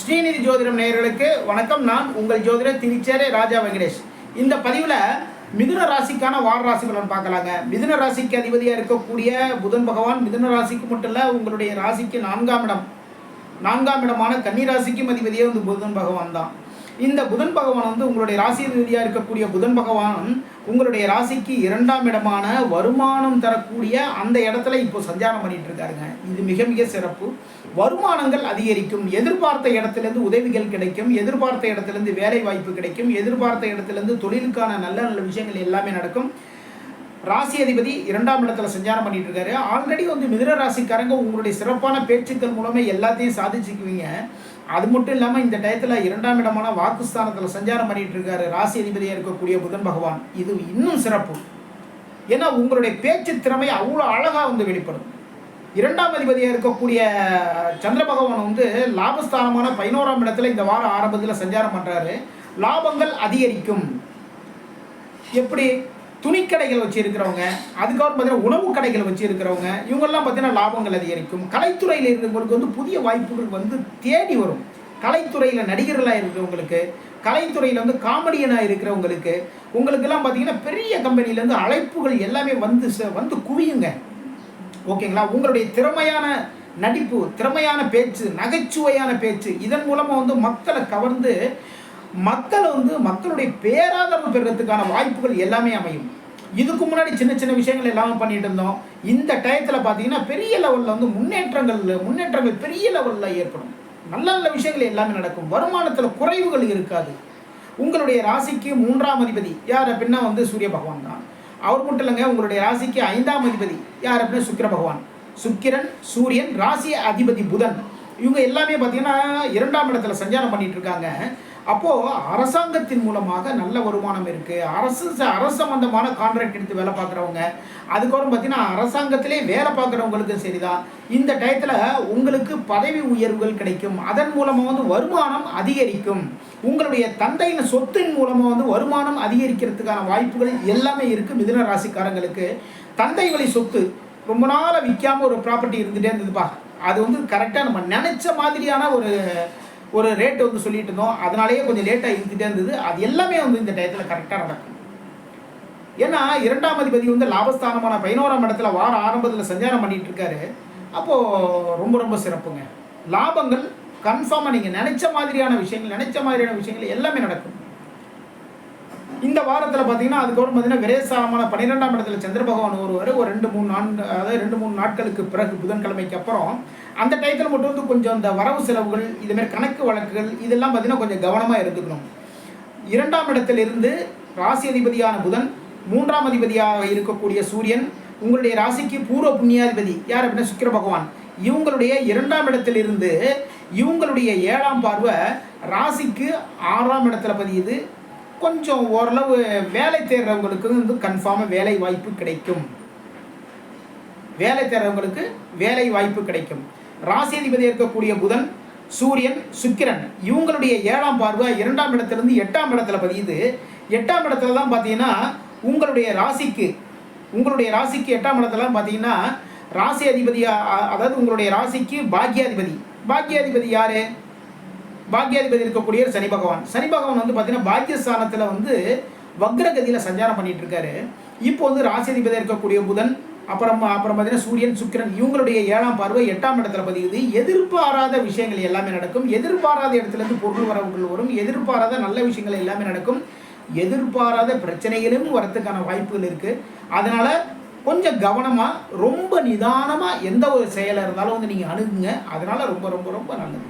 ஸ்ரீநிதி ஜோதிடம் நேயர்களுக்கு வணக்கம். நான் உங்கள் ஜோதிடர் திருச்சேரை ராஜா வெங்கடேஷ். இந்த பதிவில் மிதுன ராசிக்கான வார ராசி பலன் பார்க்கலாங்க. மிதுன ராசிக்கு அதிபதியாக இருக்கக்கூடிய புதன் பகவான் மிதுன ராசிக்கு மட்டும் இல்லை உங்களுடைய ராசிக்கு நான்காம் இடம் நான்காம் இடமான கன்னி ராசிக்கும் அதிபதியே வந்து புதன் பகவான் தான். இந்த புதன் பகவான் வந்து உங்களுடைய ராசி ரீதியாக இருக்கக்கூடிய புதன் பகவான் உங்களுடைய ராசிக்கு இரண்டாம் இடமான வருமானம் தரக்கூடிய அந்த இடத்துல இப்போ சஞ்சாரம் பண்ணிட்டு இருக்காருங்க. இது மிக மிக சிறப்பு. வருமானங்கள் அதிகரிக்கும் எதிர்பார்த்த இடத்துலேருந்து உதவிகள் கிடைக்கும் எதிர்பார்த்த இடத்துலேருந்து வேலை வாய்ப்பு கிடைக்கும் எதிர்பார்த்த இடத்துலேருந்து தொழிலுக்கான நல்ல நல்ல விஷயங்கள் எல்லாமே நடக்கும். ராசி அதிபதி இரண்டாம் இடத்துல சஞ்சாரம் பண்ணிட்டு இருக்காரு ஆல்ரெடி வந்து மிதுன ராசிக்காரங்க உங்களுடைய சிறப்பான பேச்சுக்கள் மூலமே எல்லாத்தையும் சாதிச்சுக்குவீங்க. அது மட்டும் இல்லாமல் இந்த டயத்தில் இரண்டாம் இடமான வாக்குஸ்தானத்தில் சஞ்சாரம் பண்ணிட்டு இருக்காரு ராசி அதிபதியாக இருக்கக்கூடிய புதன் பகவான். இது இன்னும் சிறப்பு. ஏன்னா உங்களுடைய பேச்சு திறமை அவ்வளோ அழகாக வந்து வெளிப்படும். இரண்டாம் அதிபதியாக இருக்கக்கூடிய சந்திர பகவான் வந்து லாபஸ்தானமான பதினோராம் இடத்துல இந்த வாரம் ஆரம்பத்தில் சஞ்சாரம் பண்ணுறாரு லாபங்கள் அதிகரிக்கும். எப்படி? துணிக்கடைகள் வச்சுருக்கிறவங்க அதுக்கப்புறம் பார்த்தீங்கன்னா உணவு கடைகள் வச்சுருக்கிறவங்க இவங்கெல்லாம் பார்த்தீங்கன்னா லாபங்கள் அதிகரிக்கும். கலைத்துறையில் இருக்கிறவங்களுக்கு வந்து புதிய வாய்ப்புகள் வந்து தேடி வரும். கலைத்துறையில் நடிகர்களாக இருக்கிறவங்களுக்கு கலைத்துறையில் வந்து காமெடியனாக இருக்கிறவங்களுக்கு உங்களுக்கெல்லாம் பார்த்தீங்கன்னா பெரிய கம்பெனிலேருந்து அழைப்புகள் எல்லாமே வந்து ச- வந்து குவியுங்க. ஓகேங்களா? உங்களுடைய திறமையான நடிப்பு திறமையான பேச்சு நகைச்சுவையான பேச்சு இதன் மூலமாக வந்து மக்களை கவர்ந்து மக்களை வந்து மக்களுடைய பேராதரவு பெறுறதுக்கான வாய்ப்புகள் எல்லாமே அமையும். இதுக்கு முன்னாடி சின்ன சின்ன விஷயங்கள் எல்லாமே பண்ணிட்டு இருந்தோம். இந்த டயத்தில் பார்த்தீங்கன்னா பெரிய லெவலில் வந்து முன்னேற்றங்கள் முன்னேற்றங்கள் பெரிய லெவலில் ஏற்படும். நல்ல நல்ல விஷயங்கள் எல்லாமே நடக்கும். வருமானத்தில் குறைவுகள் இருக்காது. உங்களுடைய ராசிக்கு மூன்றாம் அதிபதி. யார் அப்படின்னா வந்து சூரிய பகவான் தான். அவர் மட்டும் இல்லைங்க உங்களுடைய ராசிக்கு ஐந்தாம் அதிபதி. யார் அப்படின்னா சுக்கிர பகவான். சுக்கிரன் சூரியன் ராசி அதிபதி புதன். இவங்க எல்லாமே பார்த்தீங்கன்னா இரண்டாம் இடத்துல சஞ்சாரம் பண்ணிட்டு இருக்காங்க. அப்போது அரசாங்கத்தின் மூலமாக நல்ல வருமானம் இருக்குது அரசு அரசு சம்பந்தமான கான்ட்ராக்ட் எடுத்து வேலை பார்க்குறவங்க அதுக்கப்புறம் பார்த்தீங்கன்னா அரசாங்கத்திலே வேலை பார்க்குறவங்களுக்கு சரிதான். இந்த டயத்தில் உங்களுக்கு பதவி உயர்வுகள் கிடைக்கும். அதன் மூலமாக வந்து வருமானம் அதிகரிக்கும். உங்களுடைய தந்தையின் சொத்தின் மூலமாக வந்து வருமானம் அதிகரிக்கிறதுக்கான வாய்ப்புகள் எல்லாமே இருக்குது மிதுன ராசிக்காரங்களுக்கு. தந்தை வழி சொத்து ரொம்ப நாளாக விற்காம ஒரு ப்ராப்பர்ட்டி இருந்துகிட்டே இருந்ததுப்பா. அது வந்து கரெக்டாக நம்ம நினச்ச மாதிரியான ஒரு ஒரு ரேட் வந்து சொல்லிட்டு இருந்தோம். அதனாலேயே கொஞ்சம் லேட்டாக இருந்துகிட்டே இருந்தது. அது எல்லாமே வந்து இந்த டயத்தில் கரெக்டாக நடக்கும். ஏன்னா இரண்டாம் அதிபதி வந்து லாபஸ்தானமான பதினோராம் இடத்துல வார ஆரம்பத்தில் சஞ்சாரம் பண்ணிட்டு இருக்காரு. அப்போது ரொம்ப ரொம்ப சிறப்புங்க. லாபங்கள் கன்ஃபார்மாக நீங்கள் நினைச்ச மாதிரியான விஷயங்கள் நினைச்ச மாதிரியான விஷயங்கள் எல்லாமே நடக்கும். இந்த வாரத்தில் பார்த்தீங்கன்னா அதுக்கப்புறம் பார்த்தீங்கன்னா விரேசாலமான பன்னிரெண்டாம் இடத்துல சந்திர பகவான் ஒருவர் ஒரு ரெண்டு மூணு நான்கு அதாவது ரெண்டு மூணு நாட்களுக்கு பிறகு புதன்கிழமைக்கு அப்புறம் அந்த டயத்தில் மட்டும் வந்து கொஞ்சம் இந்த வரவு செலவுகள் இதுமாரி கணக்கு வழக்குகள் இதெல்லாம் பார்த்திங்கன்னா கொஞ்சம் கவனமாக இருந்துக்கணும் இரண்டாம் இடத்திலிருந்து ராசி அதிபதியான புதன் மூன்றாம் அதிபதியாக இருக்கக்கூடிய சூரியன் உங்களுடைய ராசிக்கு பூர்வ புண்ணியாதிபதி. யார் அப்படின்னா சுக்கிர பகவான். இவங்களுடைய இரண்டாம் இடத்திலிருந்து இவங்களுடைய ஏழாம் பார்வை ராசிக்கு ஆறாம் இடத்துல பதியுது. கொஞ்சம் ஓரளவு வேலை தேடுறவங்களுக்கு வந்து கன்ஃபார்மாக வேலை வாய்ப்பு கிடைக்கும். வேலை தேடுறவங்களுக்கு வேலை வாய்ப்பு கிடைக்கும். ராசி அதிபதி இருக்கக்கூடிய புதன் சூரியன் சுக்கிரன் இவங்களுடைய ஏழாம் பார்வை இரண்டாம் இடத்துலேருந்து எட்டாம் இடத்துல பதியுது. எட்டாம் இடத்துல தான் பார்த்தீங்கன்னா உங்களுடைய ராசிக்கு உங்களுடைய ராசிக்கு எட்டாம் இடத்துலலாம் பார்த்தீங்கன்னா ராசி அதிபதியாக அதாவது உங்களுடைய ராசிக்கு பாக்யாதிபதி. பாக்யாதிபதி யார்? பாக்யாதிபதி இருக்கக்கூடிய சனி பகவான். சனி பகவான் வந்து பார்த்தீங்கன்னா பாக்கியஸ்தானத்தில் வந்து வக்ரகதியில் சஞ்சாரம் பண்ணிட்டு இருக்காரு. இப்போ வந்து ராசிதிபதி இருக்கக்கூடிய புதன் அப்புறம் அப்புறம் பார்த்தீங்கன்னா சூரியன் சுக்கிரன் இவங்களுடைய ஏழாம் பார்வை எட்டாம் இடத்துல பதியுது. எதிர்பாராத விஷயங்கள் எல்லாமே நடக்கும். எதிர்பாராத இடத்துலேருந்து பொருள் வரவுகள் வரும். எதிர்பாராத நல்ல விஷயங்கள் எல்லாமே நடக்கும். எதிர்பாராத பிரச்சனைகளும் வரத்துக்கான வாய்ப்புகள் இருக்குது அதனால் கொஞ்சம் கவனமாக ரொம்ப நிதானமாக எந்த ஒரு செயலாக இருந்தாலும் வந்து நீங்கள் அணுகுங்க. அதனால் ரொம்ப ரொம்ப ரொம்ப நல்லது.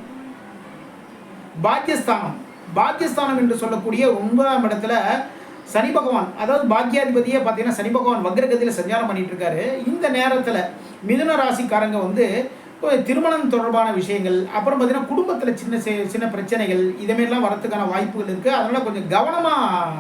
பாக்கியஸ்தானம். பாக்கியஸ்தானம் என்று சொல்லக்கூடிய ஒன்பதாம் இடத்துல சனி பகவான் அதாவது பாக்கியாதிபதியே பார்த்தீங்கன்னா சனி பகவான் வக்ரகதியில் சஞ்சாரம் பண்ணிட்டு இருக்காரு இந்த நேரத்தில் மிதுன ராசிக்காரங்க வந்து திருமணம் தொடர்பான விஷயங்கள் அப்புறம் பார்த்தீங்கன்னா குடும்பத்தில் சின்ன சி- சின்ன பிரச்சனைகள் இதமாரிலாம் வரத்துக்கான வாய்ப்புகள் இருக்குது அதனால் கொஞ்சம் கவனமாக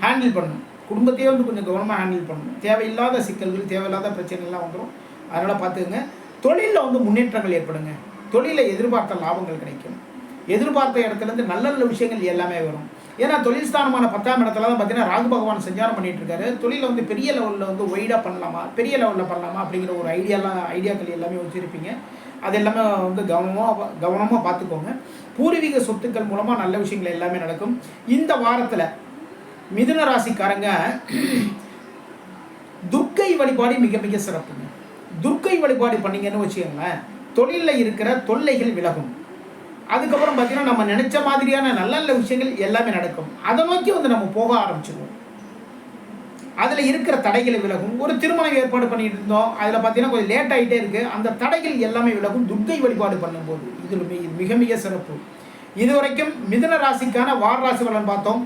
ஹேண்டில் பண்ணணும். குடும்பத்தையே வந்து கொஞ்சம் கவனமாக ஹேண்டில் பண்ணணும். தேவையில்லாத சிக்கல்கள் தேவையில்லாத பிரச்சனைகள்லாம் வந்துடும் அதனால் பார்த்துக்கங்க. தொழிலில் வந்து முன்னேற்றங்கள் ஏற்படுங்க. தொழிலில் எதிர்பார்த்த லாபங்கள் கிடைக்கும். எதிர்பார்த்த இடத்துலேருந்து நல்ல நல்ல விஷயங்கள் எல்லாமே வரும். ஏன்னா தொழில் ஸ்தானமான பத்தாம் இடத்துல தான் பார்த்தீங்கன்னா ராகு பகவான் சஞ்சாரம் பண்ணிட்டு இருக்காரு தொழிலை வந்து பெரிய லெவலில் வந்து ஒய்டாக பண்ணலாமா பெரிய லெவலில் பண்ணலாமா அப்படிங்கிற ஒரு ஐடியாலாம் ஐடியாக்கள் எல்லாமே வச்சுருப்பீங்க. அது எல்லாமே வந்து கவனமாக கவனமாக பார்த்துக்கோங்க பூர்வீக சொத்துக்கள் மூலமாக நல்ல விஷயங்கள் எல்லாமே நடக்கும். இந்த வாரத்தில் மிதுன ராசிக்காரங்க துர்க்கை வழிபாடு மிக மிக சிறப்புங்க. துர்க்கை வழிபாடு பண்ணீங்கன்னு வச்சுக்கோங்களேன் தொழிலில் இருக்கிற தொல்லைகள் விலகும். அதுக்கப்புறம் பார்த்தீங்கன்னா நம்ம நினச்ச மாதிரியான நல்ல நல்ல விஷயங்கள் எல்லாமே நடக்கும். அதை நோக்கி வந்து நம்ம போக ஆரம்பிச்சிடுவோம் அதில் இருக்கிற தடைகளை விலகும். ஒரு திருமணம் ஏற்பாடு பண்ணிட்டு இருந்தோம் அதில் பார்த்தீங்கன்னா கொஞ்சம் லேட் ஆகிட்டே இருக்குது அந்த தடைகள் எல்லாமே விலகும். துர்கை வழிபாடு பண்ணும்போது. இது இது மிக மிக சிறப்பு. இதுவரைக்கும் மிதுன ராசிக்கான வார ராசி பலன் பார்த்தோம்.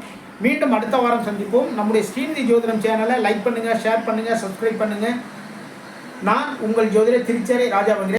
மீண்டும் அடுத்த வாரம் சந்திப்போம். நம்முடைய ஸ்ரீநிதி ஜோதிடம் சேனலை லைக் பண்ணுங்கள் ஷேர் பண்ணுங்கள் சப்ஸ்கிரைப் பண்ணுங்கள் நான் உங்கள் ஜோதிடர் திருச்சேரை ராஜா வங்கிரே